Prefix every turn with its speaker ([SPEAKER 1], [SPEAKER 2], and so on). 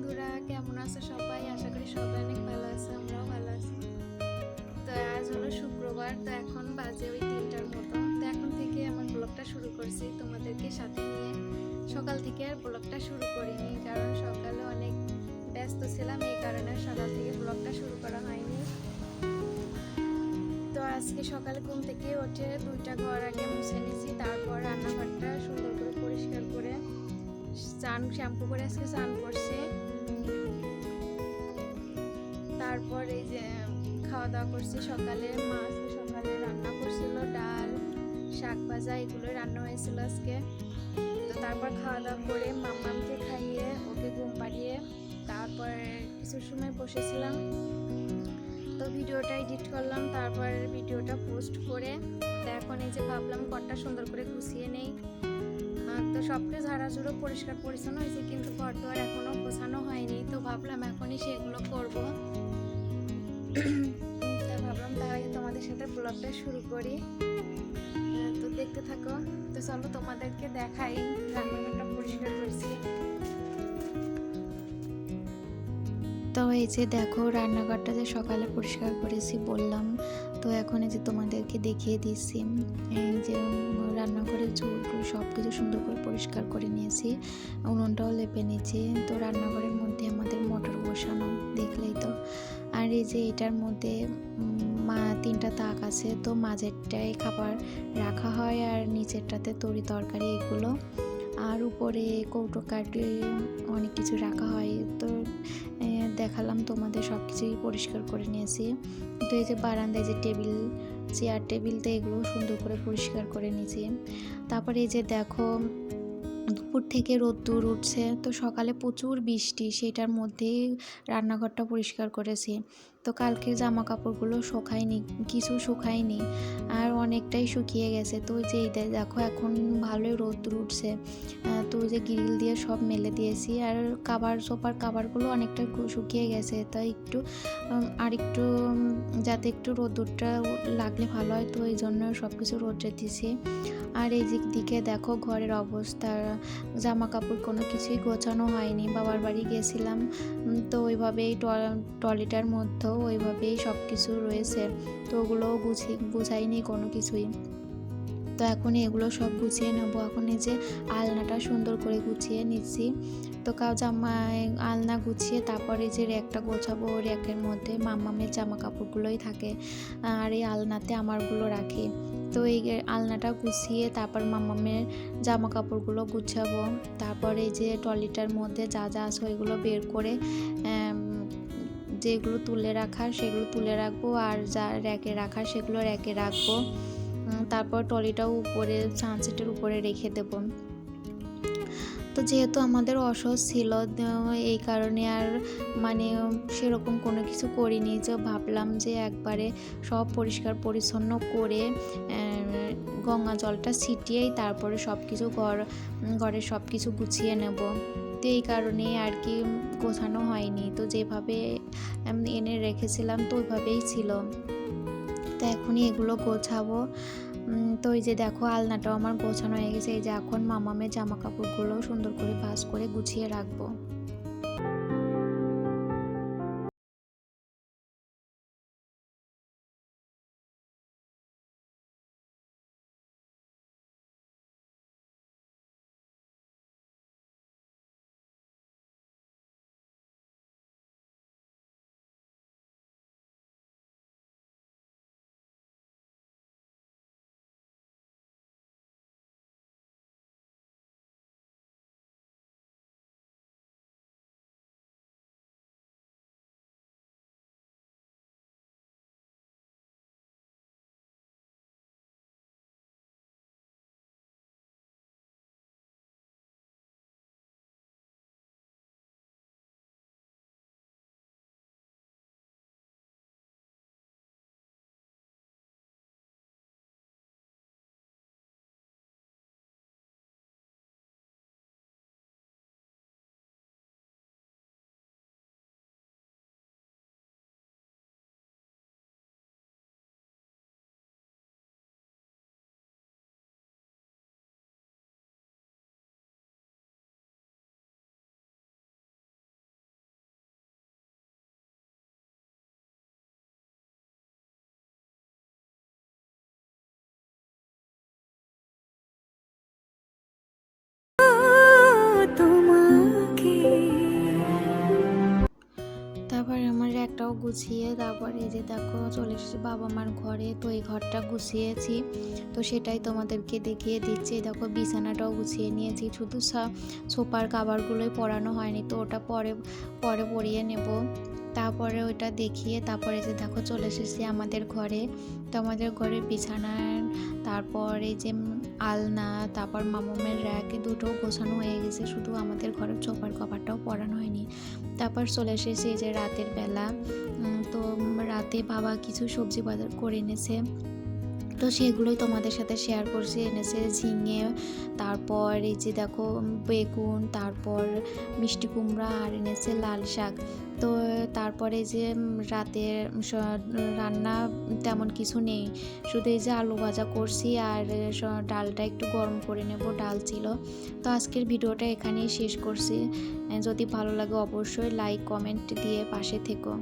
[SPEAKER 1] বন্ধুরা, কেমন আছো সবাই? আশা করি সবাই অনেক ভালো আছে, আমরাও ভালো আছি। তো আজ হলো শুক্রবার, তো এখন বাজে ওই তিনটার মতো। তো এখন থেকে আমার ব্লগটা শুরু করছি তোমাদেরকে সাথে নিয়ে। সকাল থেকে আর ব্লগটা শুরু করিনি, কারণ সকালে অনেক ব্যস্ত ছিলাম, এই কারণে সকাল থেকে ব্লগটা শুরু করা হয়নি। তো আজকে সকালে ঘুম থেকে উঠে দুইটা ঘর আগে মুছে নিয়েছি, তারপর রান্নাঘরটা সুন্দর করে পরিষ্কার করে চান শ্যাম্পু করে আজকে চান করছে। তারপর এই যে খাওয়া দাওয়া করছি সকালে, মা আজকে সকালে রান্না করছিল ডাল, শাক ভাজা এগুলো রান্না হয়েছিল আজকে। তো তারপর খাওয়া দাওয়া করে মাম্মামকে খাইয়ে, ওকে ঘুম পাড়িয়ে তারপর কিছু সময় বসেছিলাম। তো ভিডিওটা এডিট করলাম, তারপর ভিডিওটা পোস্ট করে তো এখন এই যে ভাবলাম ঘরটা সুন্দর করে গুছিয়ে নেই। তো সব কিছু ঝাড়াঝুড়ো পরিষ্কার পরিচ্ছন্ন হয়েছে, কিন্তু ঘর তো আর এখনও গোছানো হয়নি। তো ভাবলাম এখনই সেগুলো করব। ভাবলাম তার আগে তোমাদের সাথে ব্লগটা শুরু করি। তো দেখতে থাকো। তো চলো তোমাদেরকে দেখাই, রান্নাঘরটা পরিষ্কার করছি। তো এই যে দেখো, রান্নাঘরটা যে সকালে পরিষ্কার করেছি বললাম। তো এখন এই যে তোমাদেরকে দেখিয়ে দিচ্ছি এই যে রান্নাঘরের ঝুল সব কিছু সুন্দর করে পরিষ্কার করে নিয়েছি, উনুনটাও লেপে নিয়েছি। তো রান্নাঘরের মধ্যে আমাদের মোটর বসানো, দেখলেই তো। আর এই যে এটার মধ্যে মা তিনটা তাক আছে, তো মাঝেরটায় খাবার রাখা হয় আর নিচেরটাতে তরি তরকারি এগুলো। আর উপরে কৌটো কাটে অনেক কিছু রাখা হয়। তো দেখালাম, তোমাদের সব কিছুই পরিষ্কার করে নিয়েছি। তো এই যে বারান্দায় যে টেবিল, চেয়ার টেবিল, তো এগুলো সুন্দর করে পরিষ্কার করে নিয়েছি। তারপরে এই যে দেখো, দুপুর থেকে রোদ্দুর উঠছে, তো সকালে প্রচুর বৃষ্টি, সেটার মধ্যেই রান্নাঘরটা পরিষ্কার করেছি। তো কালকের জামা কাপড়গুলো শুকায়নি, কিছু শুকায়নি আর অনেকটাই শুকিয়ে গেছে। তো যে এই দে- দেখো এখন ভালোই রোদ্দুর উঠছে। তো যে গ্রিল দিয়ে সব মেলে দিয়েছি আর কাবার সোপার কাবারগুলো অনেকটা শুকিয়ে গেছে। তাই একটু আর একটু যাতে একটু রোদ্দুরটা লাগলে ভালো হয়, তো এই জন্য সব কিছু রোদ্রে দিছি আর এই দিক দিকে দেখো ঘরের অবস্থা জামা কাপড় কোনো কিছুই গোছানো হয়নি। বাবার বাড়ি গেছিলাম তো ওইভাবেই ট- ট্রলিটার মধ্যেও ওইভাবেই সব কিছু রয়েছে। তো ওগুলোও গুছিয়ে গুছাইনি কোনো কিছুই। তো এখন এগুলো সব গুছিয়ে নেব। এখন এই যে আলনাটা সুন্দর করে গুছিয়ে নিচ্ছি। তো কাউ জামা আলনা গুছিয়ে তারপরে যে র্যাকটা গোছাবো, ওই র্যাকের মধ্যে মাম্মামের জামা কাপড়গুলোই থাকে। আর এই আলনাতে আমারগুলো রাখি। তো এই আলনাটা গুছিয়ে তারপর মাম্মামের জামা কাপড়গুলো গুছাবো। তারপরে যে ট্রলিটার মধ্যে যা যা আছে ওইগুলো বের করে যেগুলো তুলে রাখার সেগুলো তুলে রাখব আর যা র্যাকে রাখার সেগুলো র্যাকে রাখব। তারপর ট্রলিটাও উপরে, সানসেটের উপরে রেখে দেবো। তো যেহেতু আমাদের অসহজ ছিল এই কারণে আর মানে সেরকম কোনো কিছু করিনি। যে ভাবলাম যে একবারে সব পরিষ্কার পরিচ্ছন্ন করে গঙ্গা জলটা ছিটিয়েই তারপরে সব কিছু ঘর ঘরে সব কিছু গুছিয়ে নেব। তো এই কারণে আর কি গোছানো হয়নি। তো যেভাবে এনে রেখেছিলাম তো ওইভাবেই ছিল। তো এখনই এগুলো গোছাবো। তো এই যে দেখো, আলনাটাও আমার গোছানো হয়ে গেছে। এই যে এখন মামামের জামা কাপড়গুলো সুন্দর করে ভাস করে গুছিয়ে রাখব। গুছিয়ে তারপরে এই যে দেখো চলে এসেছি বাবা মার ঘরে। তো এই ঘরটা গুছিয়েছি। তো সেটাই তোমাদেরকে দেখিয়ে দিচ্ছি। দেখো বিছানাটাও গুছিয়ে নিয়েছি। শুধু সোফার কাভারগুলোই পরানো হয়নি। তো ওটা পরে পরে পরিয়ে নেব। তারপরে ওইটা দেখিয়ে তারপরে যে দেখো চলে এসেছি আমাদের ঘরে। তো আমাদের ঘরের বিছানার তারপর এই যে আলনা, তারপর মামুমের র্যাক দুটো গোছানো হয়ে গেছে। শুধু আমাদের ঘরের চোপার কভারটাও তারপর চলে এসেছি যে রাতের বেলা। তো রাতে বাবা কিছু সবজি বাজার করে এনেছে। তো সেগুলোই তোমাদের সাথে শেয়ার করছি, এনেছে ঝিঙে, তারপর এই যে দেখো বেগুন, তারপর মিষ্টি কুমড়া আর এনেছে লাল শাক। তো তারপরে যে রাতের রান্না তেমন কিছু নেই। শুধু এই যে আলু ভাজা করছি আর ডালটা একটু গরম করে নেব, ডাল ছিল। তো আজকের ভিডিওটা এখানেই শেষ করছি। যদি ভালো লাগে অবশ্যই লাইক কমেন্ট দিয়ে পাশে থেকো।